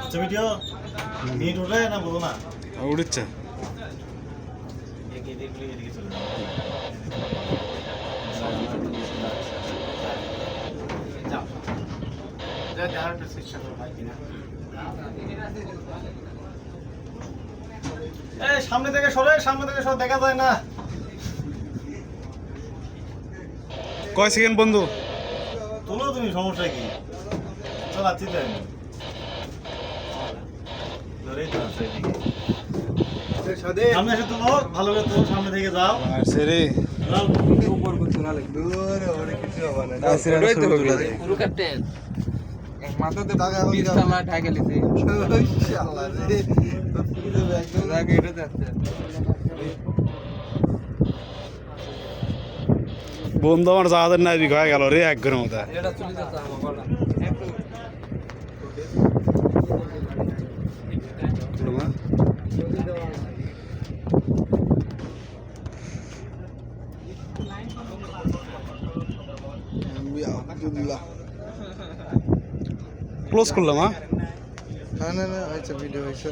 আচ্ছা video minute উঠে না বলো না? চলে এই সামনে থেকে সরে সামনে থেকে সরে দেখা যায় না। কয় সেকেন্ড বন্ধু? তোলো তুমি সমস্যা কি? চালাচ্ছি তো আমি ধরেই তো আছে এদিকে। সামনে এসে তুলো ভালো করে তুলো সামনে থেকে যাও। সেরে। যাও। মাথাতে বিছানা ঢাকে এটা যাচ্ছে। বন্ধু আমার যাওয়াদের নাই হয়ে গেল রে এক ঘরের মধ্যে। একটু ক্লোজ করলাম হ্যাঁ? না না আচ্ছা ভিডিও হয়েছে